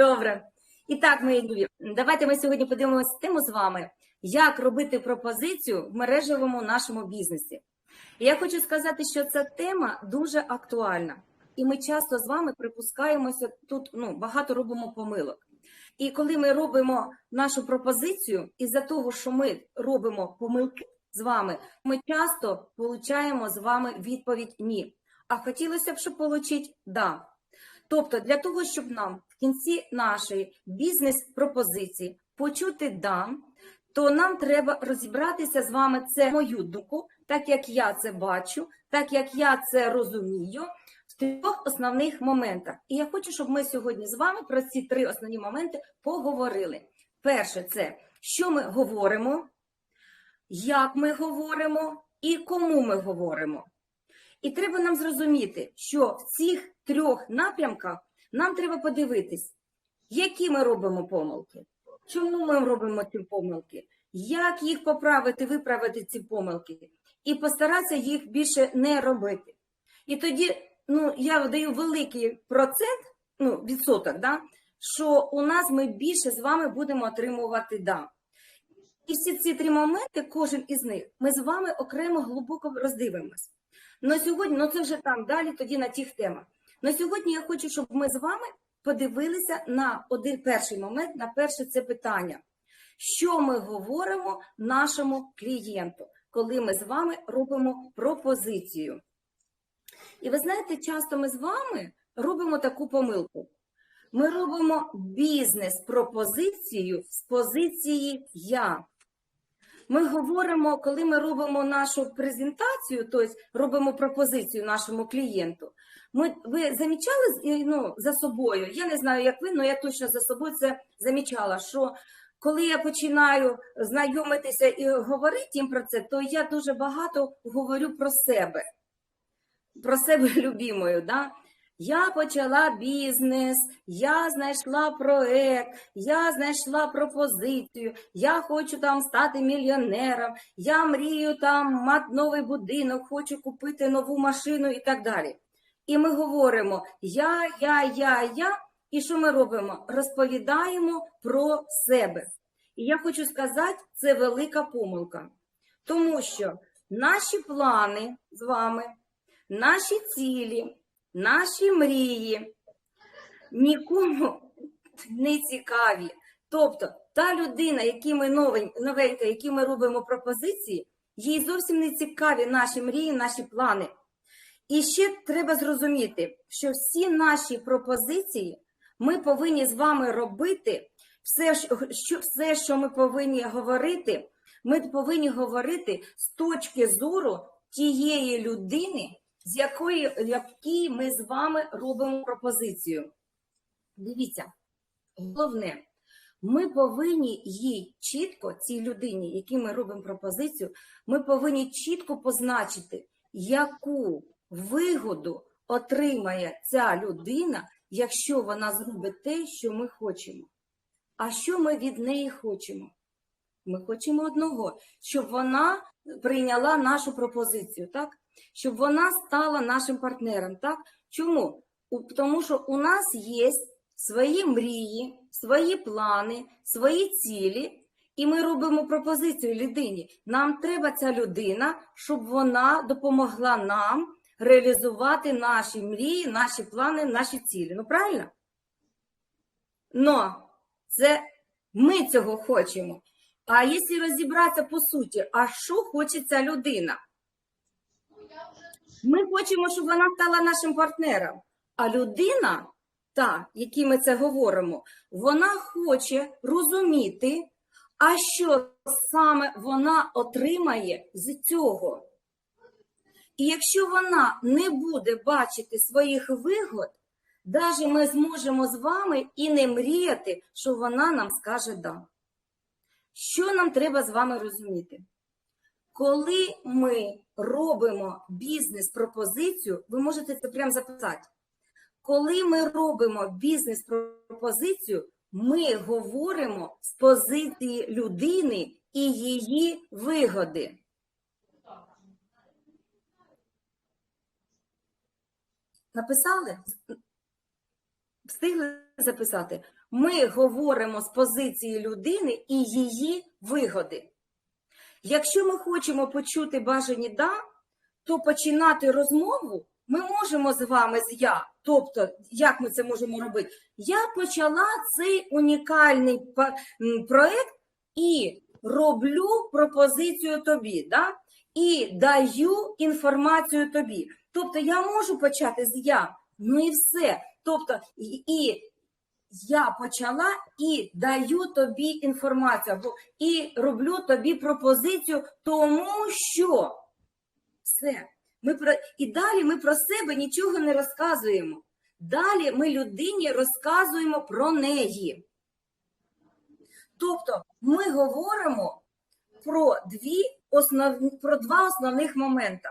Добре. І так, мої любі, давайте ми сьогодні подивимося тему з вами, як робити пропозицію в мережевому нашому бізнесі. І я хочу сказати, що ця тема дуже актуальна, і ми часто з вами припускаємося тут, ну, багато робимо помилок. І коли ми робимо нашу пропозицію, із-за того, що ми робимо помилки з вами, ми часто получаємо з вами відповідь ні. А хотілося б, щоб отримати да. Тобто, для того, щоб нам в кінці нашої бізнес-пропозиції почути да, то нам треба розібратися з вами це мою думку, так як я це бачу, так як я це розумію, в трьох основних моментах. І я хочу, щоб ми сьогодні з вами про ці три основні моменти поговорили. Перше, це що ми говоримо, як ми говоримо і кому ми говоримо. І треба нам зрозуміти, що в цих трьох напрямках нам треба подивитись, які ми робимо помилки, чому ми робимо ці помилки, як їх поправити, виправити ці помилки, і постаратися їх більше не робити. І тоді ну, я даю великий процент, ну, відсоток, да, що у нас ми більше з вами будемо отримувати да. І всі ці три моменти, кожен із них, ми з вами окремо глибоко роздивимось. На сьогодні, ну це вже там далі, тоді на тих темах. На сьогодні я хочу, щоб ми з вами подивилися на один перший момент, на перше це питання. Що ми говоримо нашому клієнту, коли ми з вами робимо пропозицію? І ви знаєте, часто ми з вами робимо таку помилку. Ми робимо бізнес-пропозицію з позиції я. Ми говоримо, коли ми робимо нашу презентацію, тобто робимо пропозицію нашому клієнту. Ми, ви замічали ну, за собою? Я не знаю, як ви, але я точно за собою це замічала, що коли я починаю знайомитися і говорити їм про це, то я дуже багато говорю про себе, про себе любімою. Да? Я почала бізнес, я знайшла проект, я знайшла пропозицію, я хочу там стати мільйонером, я мрію там мати новий будинок, хочу купити нову машину і так далі. І ми говоримо я, я, я, я. І що ми робимо? Розповідаємо про себе. І я хочу сказати, це велика помилка, тому що наші плани з вами, наші цілі наші мрії нікому не цікаві. Тобто, та людина, які ми новенька, які ми робимо пропозиції, їй зовсім не цікаві наші мрії, наші плани. І ще треба зрозуміти, що всі наші пропозиції ми повинні з вами робити, все, що, все, що ми повинні говорити, ми повинні говорити з точки зору тієї людини з якої якій ми з вами робимо пропозицію. Дивіться, головне, ми повинні їй чітко, цій людині, якій ми робимо пропозицію, ми повинні чітко позначити, яку вигоду отримає ця людина, якщо вона зробить те, що ми хочемо. А що ми від неї хочемо? Ми хочемо одного, щоб вона прийняла нашу пропозицію, так? щоб вона стала нашим партнером. Так? Чому? Тому що у нас є свої мрії, свої плани, свої цілі, і ми робимо пропозицію людині. Нам треба ця людина, щоб вона допомогла нам реалізувати наші мрії, наші плани, наші цілі. Ну, правильно? Но це ми цього хочемо. А якщо розібратися по суті, а що хоче ця людина? Ми хочемо, щоб вона стала нашим партнером. А людина, та, якій ми це говоримо, вона хоче розуміти, а що саме вона отримає з цього. І якщо вона не буде бачити своїх вигод, навіть ми зможемо з вами і не мріяти, що вона нам скаже да. Що нам треба з вами розуміти? Коли ми робимо бізнес-пропозицію, ви можете це прямо записати. Коли ми робимо бізнес-пропозицію, ми говоримо з позиції людини і її вигоди. Написали? Встигли записати? Ми говоримо з позиції людини і її вигоди. Якщо ми хочемо почути бажані да, то починати розмову ми можемо з вами з я. Тобто, як ми це можемо робити? Я почала цей унікальний проект і роблю пропозицію тобі, да? і даю інформацію тобі. Тобто я можу почати з я, ну і все. Тобто, і, і я почала і даю тобі інформацію, і роблю тобі пропозицію, тому що все. Ми про і далі ми про себе нічого не розказуємо. Далі ми людині розказуємо про неї. Тобто ми говоримо про дві основні, про два основних моменти.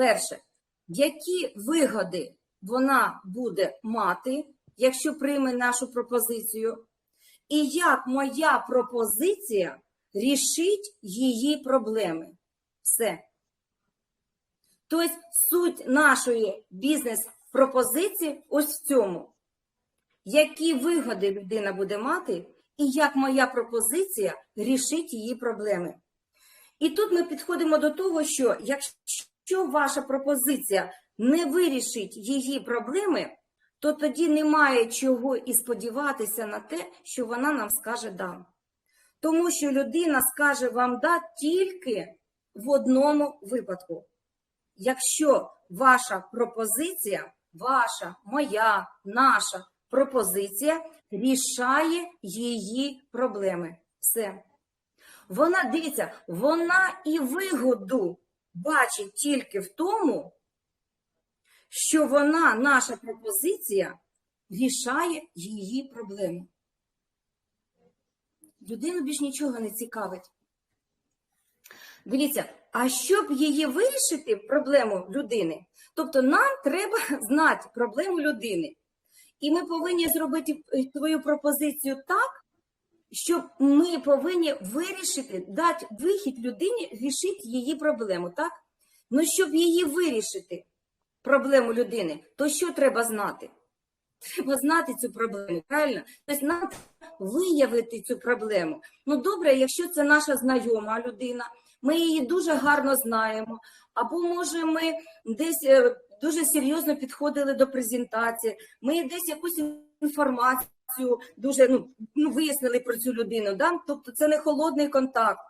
Перше, які вигоди вона буде мати, якщо прийме нашу пропозицію, і як моя пропозиція рішить її проблеми. Все. Тобто суть нашої бізнес-пропозиції ось в цьому. Які вигоди людина буде мати, і як моя пропозиція рішить її проблеми. І тут ми підходимо до того, що якщо ваша пропозиція не вирішить її проблеми, то тоді немає чого і сподіватися на те, що вона нам скаже да. Тому що людина скаже вам да тільки в одному випадку. Якщо ваша пропозиція, ваша, моя, наша пропозиція рішає її проблеми. Все. Вона, дивіться, вона і вигоду бачить тільки в тому, що вона, наша пропозиція, рішає її проблеми. Людину більш нічого не цікавить. Дивіться, а щоб її вирішити, проблему людини, тобто нам треба знати проблему людини. І ми повинні зробити твою пропозицію так, щоб ми повинні вирішити, дати вихід людині, рішити її проблему, так? Ну, щоб її вирішити, проблему людини, то що треба знати? Треба знати цю проблему, правильно? Тобто нам виявити цю проблему. Ну, добре, якщо це наша знайома людина, ми її дуже гарно знаємо, або може ми десь е, дуже серйозно підходили до презентації, ми десь якусь інформацію дуже ну, ну, вияснили про цю людину. Да? Тобто це не холодний контакт.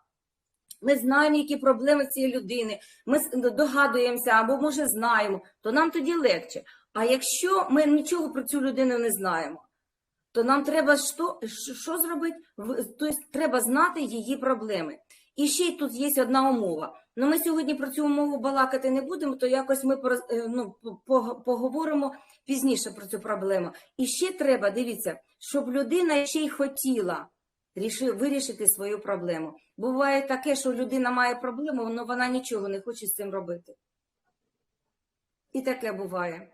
Ми знаємо, які проблеми цієї людини, ми с- догадуємося або, може, знаємо, то нам тоді легше. А якщо ми нічого про цю людину не знаємо, то нам треба що, що зробити? Тобто треба знати її проблеми. І ще й тут є одна умова. Ну, ми сьогодні про цю умову балакати не будемо, то якось ми е, ну, поговоримо пізніше про цю проблему. І ще треба, дивіться, щоб людина ще й хотіла вирішити свою проблему. Буває таке, що людина має проблему, але вона нічого не хоче з цим робити. І таке буває.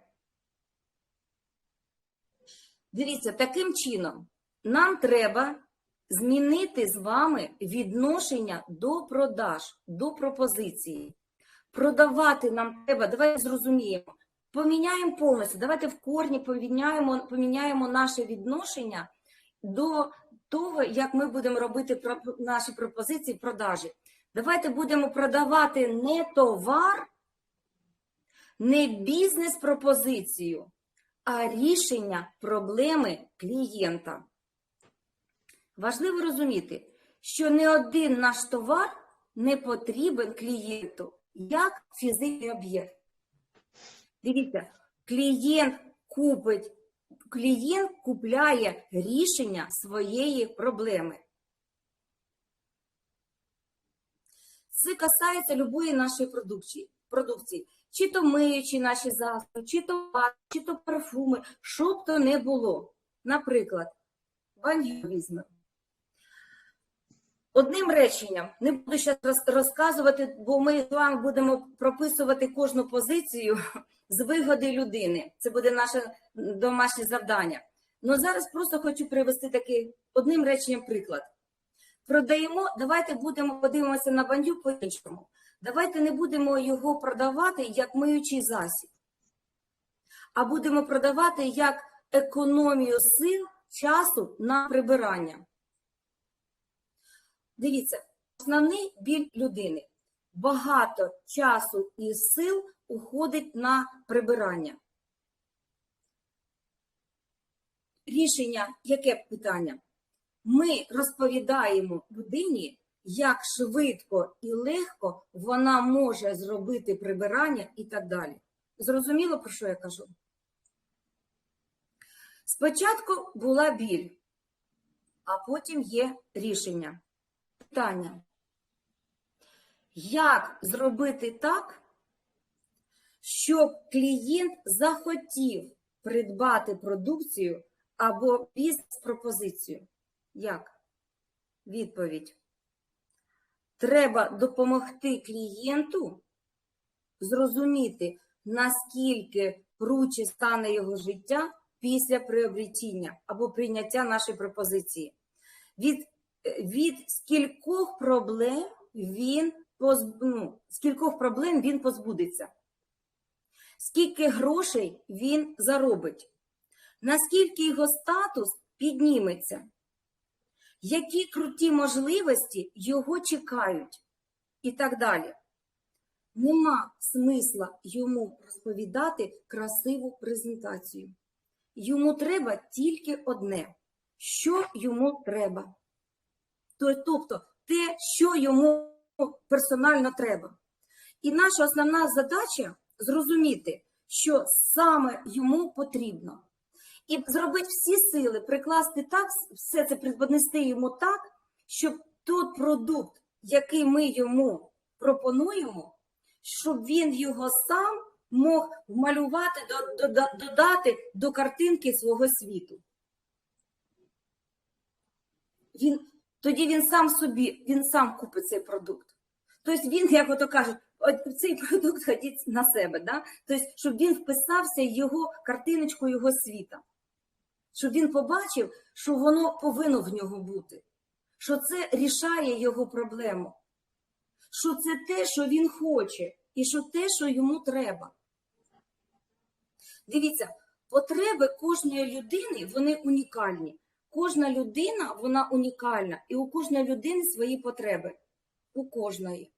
Дивіться, таким чином нам треба змінити з вами відношення до продаж, до пропозиції. Продавати нам треба, давайте зрозуміємо. Поміняємо повністю, давайте в корні поміняємо, поміняємо наше відношення до того, як ми будемо робити наші пропозиції продажі. Давайте будемо продавати не товар, не бізнес-пропозицію, а рішення проблеми клієнта. Важливо розуміти, що не один наш товар не потрібен клієнту як фізичний об'єкт. Дивіться, клієнт купить, клієнт купляє рішення своєї проблеми. Це касається любої нашої продукції. продукції. Чи то миючі наші засоби, чи то пар, чи то парфуми, що б то не було. Наприклад, баню візьмемо. Одним реченням, не буду зараз розказувати, бо ми з вами будемо прописувати кожну позицію з вигоди людини. Це буде наше домашнє завдання. Ну зараз просто хочу привести такий одним реченням приклад. Продаємо, давайте будемо подивимося на бандю по-іншому. Давайте не будемо його продавати як миючий засіб, а будемо продавати як економію сил, часу на прибирання. Дивіться, основний біль людини. Багато часу і сил уходить на прибирання. Рішення, яке питання? Ми розповідаємо людині, як швидко і легко вона може зробити прибирання і так далі. Зрозуміло, про що я кажу? Спочатку була біль, а потім є рішення. Питання. Як зробити так, щоб клієнт захотів придбати продукцію або бізнес-пропозицію? Як? Відповідь. Треба допомогти клієнту зрозуміти, наскільки круче стане його життя після приобретіння або прийняття нашої пропозиції. Від, від скількох проблем він позб... ну, скількох проблем він позбудеться, скільки грошей він заробить, наскільки його статус підніметься, які круті можливості його чекають, і так далі. Нема смисла йому розповідати красиву презентацію. Йому треба тільки одне, що йому треба. То- Тобто те, що йому персонально треба. І наша основна задача зрозуміти, що саме йому потрібно. І зробити всі сили, прикласти так, все це преподнести йому так, щоб той продукт, який ми йому пропонуємо, щоб він його сам мог до- додати до картинки свого світу. Він, тоді він сам собі, він сам купить цей продукт. Тобто він, як ото кажуть, цей продукт ходить на себе, да? тобто, щоб він вписався в його картиночку його світа. Щоб він побачив, що воно повинно в нього бути, що це рішає його проблему, що це те, що він хоче, і що те, що йому треба. Дивіться, потреби кожної людини вони унікальні. Кожна людина вона унікальна, і у кожної людини свої потреби. У кожної.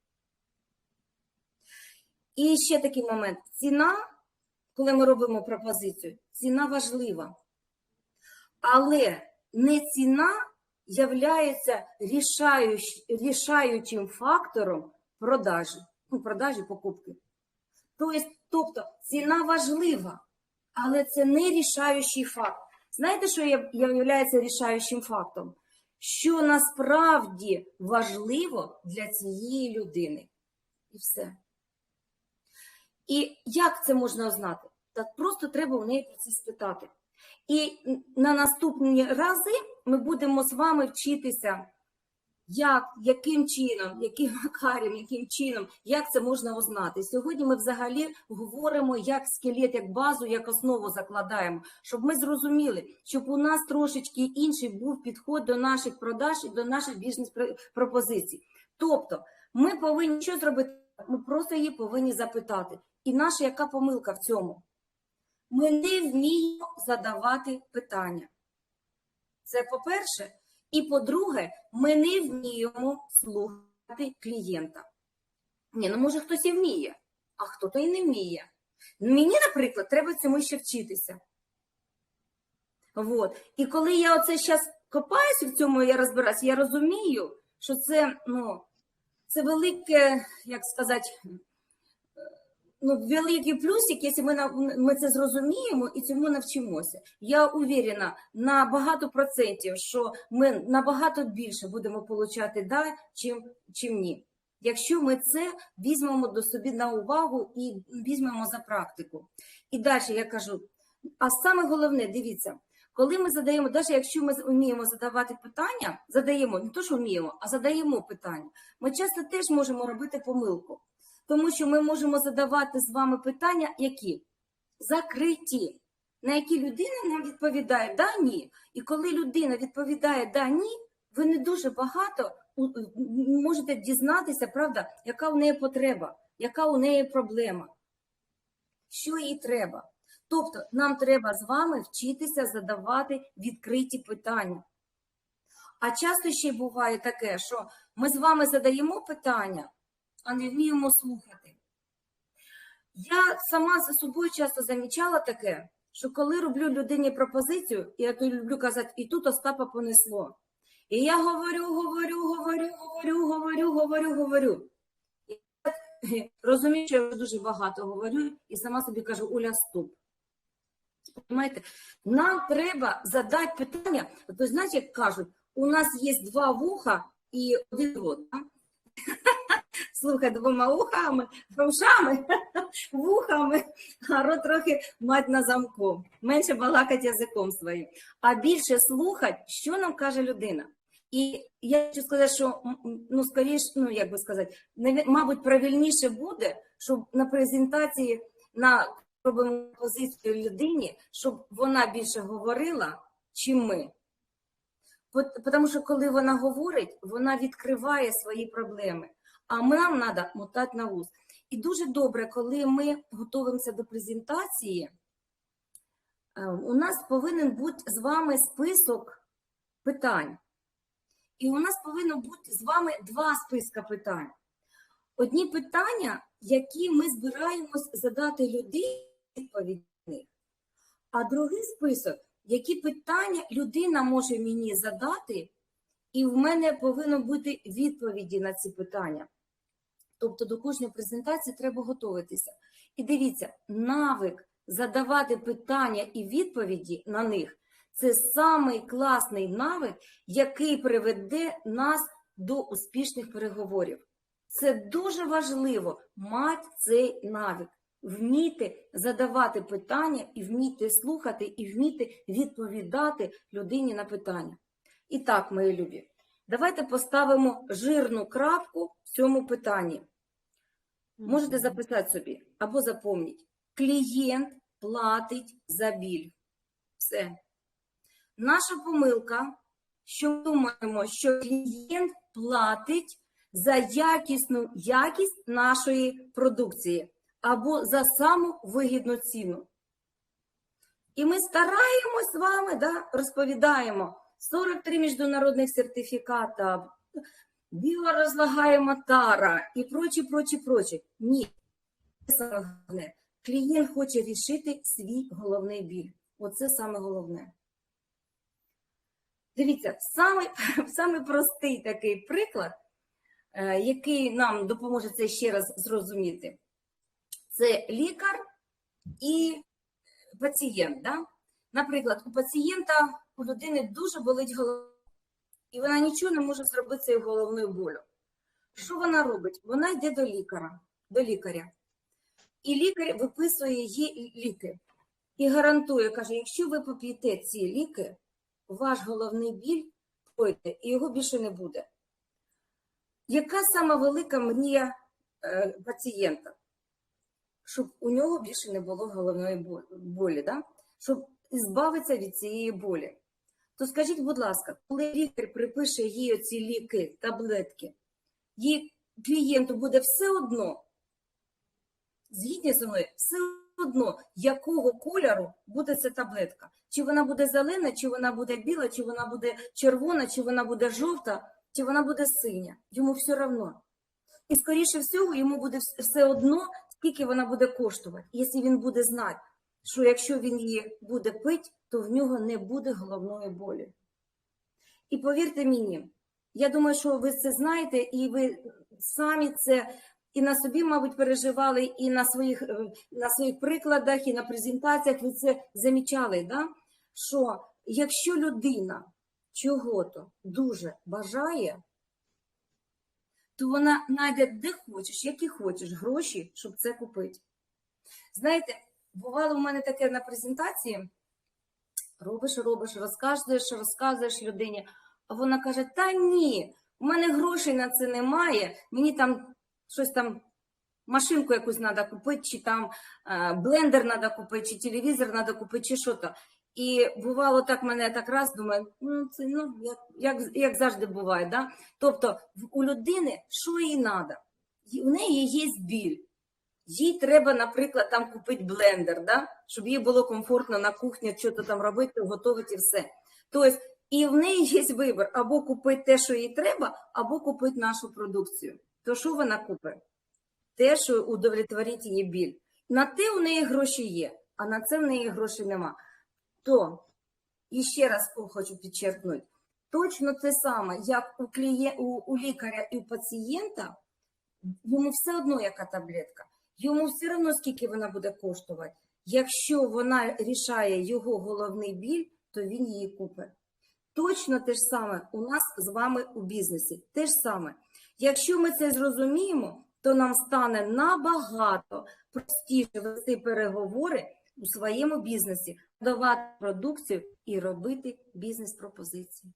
І ще такий момент: ціна, коли ми робимо пропозицію, ціна важлива. Але не ціна являється рішаючим, фактором продажі, ну, продажі покупки. Тобто, тобто ціна важлива, але це не рішаючий факт. Знаєте, що є, є рішаючим фактом? Що насправді важливо для цієї людини. І все. І як це можна знати? Так просто треба у неї про це спитати. І на наступні рази ми будемо з вами вчитися, як, яким чином, яким макарем, яким чином, як це можна узнати. Сьогодні ми взагалі говоримо як скелет, як базу, як основу закладаємо, щоб ми зрозуміли, щоб у нас трошечки інший був підход до наших продаж і до наших бізнес-пропозицій. Тобто, ми повинні що зробити? Ми просто її повинні запитати. І наша яка помилка в цьому? Ми не вміємо задавати питання. Це по-перше. І по-друге, ми не вміємо слухати клієнта. Ні, ну може хтось і вміє, а хто-то і не вміє. Мені, наприклад, треба цьому ще вчитися. Вот. І коли я оце зараз копаюся в цьому, я розбираюся, я розумію, що це, ну, це велике, як сказати, ну, великий плюсик, якщо ми, ми це зрозуміємо і цьому навчимося. Я уверена на багато процентів, що ми набагато більше будемо получати да, чим, чим ні. Якщо ми це візьмемо до собі на увагу і візьмемо за практику. І далі я кажу: а саме головне, дивіться, коли ми задаємо, навіть якщо ми вміємо задавати питання, задаємо не то, що вміємо, а задаємо питання, ми часто теж можемо робити помилку. Тому що ми можемо задавати з вами питання, які закриті, на які людина нам відповідає да, ні. І коли людина відповідає да, ні, ви не дуже багато можете дізнатися, правда, яка у неї потреба, яка у неї проблема, що їй треба. Тобто нам треба з вами вчитися задавати відкриті питання. А часто ще буває таке, що ми з вами задаємо питання, а не вміємо слухати. Я сама за собою часто замічала таке, що коли роблю людині пропозицію, я то люблю казати, і тут Остапа понесло. І я говорю, говорю, говорю, говорю, говорю, говорю, говорю. Я розумію, що я дуже багато говорю, і сама собі кажу, Оля, стоп. Понимаєте? Нам треба задати питання. Ви знаєте, як кажуть, у нас є два вуха і один рот. Слухай двома вухами, ушами, вухами, а рот трохи мать на замку. Менше балакать язиком своїм, а більше слухати, що нам каже людина. І я хочу сказати, що ну скоріш, ну як би сказати, мабуть, правильніше буде, щоб на презентації на робимо позицію людині, щоб вона більше говорила, чим ми. Тому що коли вона говорить, вона відкриває свої проблеми, а нам треба мотати на ус. І дуже добре, коли ми готуємося до презентації, е, у нас повинен бути з вами список питань. І у нас повинно бути з вами два списка питань. Одні питання, які ми збираємось задати людині відповідь них. А другий список, які питання людина може мені задати, і в мене повинно бути відповіді на ці питання. Тобто до кожної презентації треба готуватися. І дивіться, навик задавати питання і відповіді на них це самий класний навик, який приведе нас до успішних переговорів. Це дуже важливо мати цей навик, вміти задавати питання і вміти слухати, і вміти відповідати людині на питання. І так, мої любі, давайте поставимо жирну крапку в цьому питанні. Можете записати собі або запомніть. Клієнт платить за біль. Все. Наша помилка, що ми думаємо, що клієнт платить за якісну якість нашої продукції або за саму вигідну ціну. І ми стараємось з вами, да, розповідаємо 43 міжнародних сертифіката, біорозлагаємо тара і прочі, прочі, прочі. Ні. Саме головне. Клієнт хоче рішити свій головний біль. Оце саме головне. Дивіться, самий, самий простий такий приклад, е, який нам допоможе це ще раз зрозуміти, це лікар і пацієнт. Да? Наприклад, у пацієнта у людини дуже болить голова, і вона нічого не може зробити цією головною болю. Що вона робить? Вона йде до лікаря, до лікаря. І лікар виписує їй ліки. І гарантує, каже, якщо ви поп'єте ці ліки, ваш головний біль пройде, і його більше не буде. Яка сама велика мрія е, пацієнта? Щоб у нього більше не було головної бо- болі, да? щоб збавитися від цієї болі. То скажіть, будь ласка, коли лікар припише їй оці ліки, таблетки, їй клієнту буде все одно, згідні зі мною, все одно, якого кольору буде ця таблетка. Чи вона буде зелена, чи вона буде біла, чи вона буде червона, чи вона буде жовта, чи вона буде синя. Йому все одно. І, скоріше всього, йому буде все одно, скільки вона буде коштувати. Якщо він буде знати, що якщо він її буде пити, то в нього не буде головної болі. І повірте мені, я думаю, що ви це знаєте, і ви самі це і на собі, мабуть, переживали, і на своїх, е, на своїх прикладах, і на презентаціях ви це замічали, да? що якщо людина чого-то дуже бажає, то вона знайде де хочеш, які хочеш гроші, щоб це купити. Знаєте, бувало в мене таке на презентації, робиш, робиш, розказуєш, розказуєш людині, а вона каже: Та ні, у мене грошей на це немає, мені там щось там. Машинку якусь треба купити, чи там е, блендер треба купити, чи телевізор треба купити, чи що то. І бувало так мене так раз думаю, ну це ну як, як, як завжди буває. Да? Тобто у людини що їй треба? У неї є біль. Їй треба, наприклад, там купити блендер, да? щоб їй було комфортно на кухні щось там робити, готувати і все. Тобто, і в неї є вибір або купити те, що їй треба, або купити нашу продукцію. То що вона купить? Те, що удовлетворить її біль. На те у неї гроші є, а на це в неї грошей нема. То, і ще раз хочу підчеркнути, точно те саме, як у, кліє... у, у лікаря і у пацієнта, йому все одно яка таблетка, йому все одно скільки вона буде коштувати. Якщо вона рішає його головний біль, то він її купить. Точно те ж саме у нас з вами у бізнесі. Те ж саме. Якщо ми це зрозуміємо, то нам стане набагато простіше вести переговори у своєму бізнесі, давати продукцію і робити бізнес-пропозиції.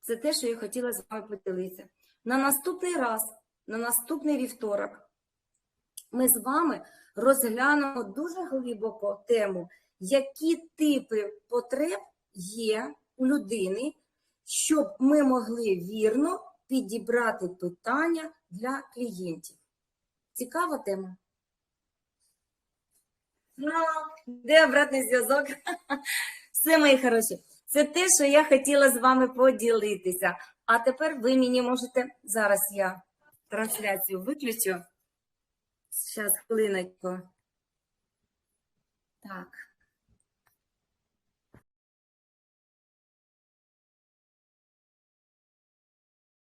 Це те, що я хотіла з вами поділитися. На наступний раз, на наступний вівторок, ми з вами розглянемо дуже глибоко тему, які типи потреб є у людини, щоб ми могли вірно підібрати питання для клієнтів. Цікава тема. Ну, де обратний зв'язок? Все, мої хороші. Це те, що я хотіла з вами поділитися. А тепер ви мені можете. Зараз я трансляцію виключу. Зараз хвилиночку. Так.